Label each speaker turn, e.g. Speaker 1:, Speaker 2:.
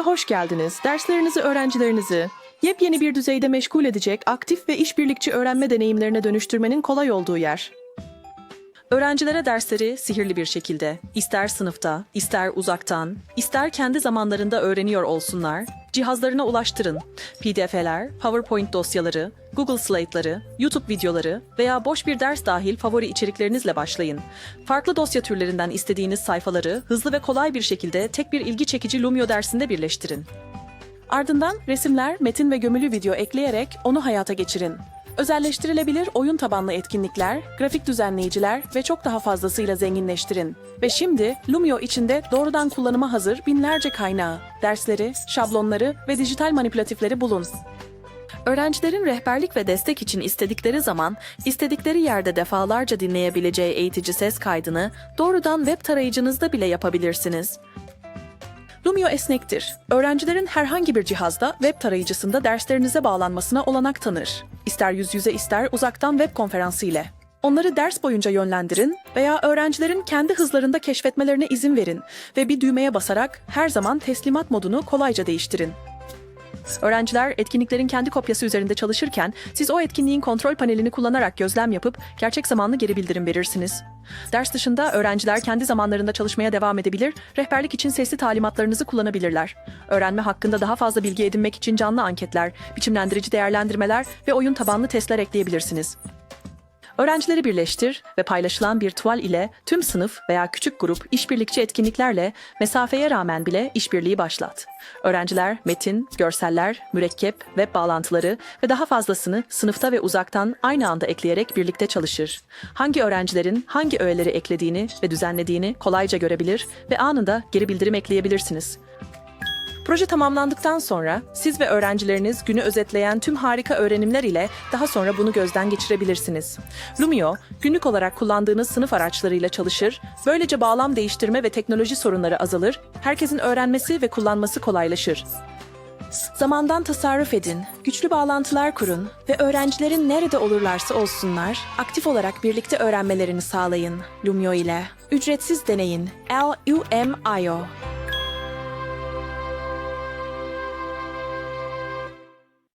Speaker 1: Lumio'ya hoş geldiniz. Derslerinizi, öğrencilerinizi yepyeni bir düzeyde meşgul edecek, aktif ve işbirlikçi öğrenme deneyimlerine dönüştürmenin kolay olduğu yer. Öğrencilere dersleri sihirli bir şekilde, ister sınıfta, ister uzaktan, ister kendi zamanlarında öğreniyor olsunlar, cihazlarına ulaştırın. PDF'ler, PowerPoint dosyaları, Google Slate'ları, YouTube videoları veya boş bir ders dahil favori içeriklerinizle başlayın. Farklı dosya türlerinden istediğiniz sayfaları hızlı ve kolay bir şekilde tek bir ilgi çekici Lumio dersinde birleştirin. Ardından resimler, metin ve gömülü video ekleyerek onu hayata geçirin. Özelleştirilebilir oyun tabanlı etkinlikler, grafik düzenleyiciler ve çok daha fazlasıyla zenginleştirin. Ve şimdi Lumio içinde doğrudan kullanıma hazır binlerce kaynağı, dersleri, şablonları ve dijital manipülatifleri bulun. Öğrencilerin rehberlik ve destek için istedikleri zaman, istedikleri yerde defalarca dinleyebileceği eğitici ses kaydını doğrudan web tarayıcınızda bile yapabilirsiniz. Lumio esnektir. Öğrencilerin herhangi bir cihazda web tarayıcısında derslerinize bağlanmasına olanak tanır. İster yüz yüze ister uzaktan web konferansı ile. Onları ders boyunca yönlendirin veya öğrencilerin kendi hızlarında keşfetmelerine izin verin ve bir düğmeye basarak her zaman teslimat modunu kolayca değiştirin. Öğrenciler etkinliklerin kendi kopyası üzerinde çalışırken siz o etkinliğin kontrol panelini kullanarak gözlem yapıp gerçek zamanlı geri bildirim verirsiniz. Ders dışında öğrenciler kendi zamanlarında çalışmaya devam edebilir, rehberlik için sesli talimatlarınızı kullanabilirler. Öğrenme hakkında daha fazla bilgi edinmek için canlı anketler, biçimlendirici değerlendirmeler ve oyun tabanlı testler ekleyebilirsiniz. Öğrencileri birleştir ve paylaşılan bir tuval ile tüm sınıf veya küçük grup işbirlikçi etkinliklerle mesafeye rağmen bile işbirliği başlat. Öğrenciler metin, görseller, mürekkep, web bağlantıları ve daha fazlasını sınıfta ve uzaktan aynı anda ekleyerek birlikte çalışır. Hangi öğrencilerin hangi öğeleri eklediğini ve düzenlediğini kolayca görebilir ve anında geri bildirim ekleyebilirsiniz. Proje tamamlandıktan sonra siz ve öğrencileriniz günü özetleyen tüm harika öğrenimler ile daha sonra bunu gözden geçirebilirsiniz. Lumio, günlük olarak kullandığınız sınıf araçlarıyla çalışır, böylece bağlam değiştirme ve teknoloji sorunları azalır, herkesin öğrenmesi ve kullanması kolaylaşır. Zamandan tasarruf edin, güçlü bağlantılar kurun ve öğrencilerin nerede olurlarsa olsunlar aktif olarak birlikte öğrenmelerini sağlayın Lumio ile. Ücretsiz deneyin. L-U-M-I-O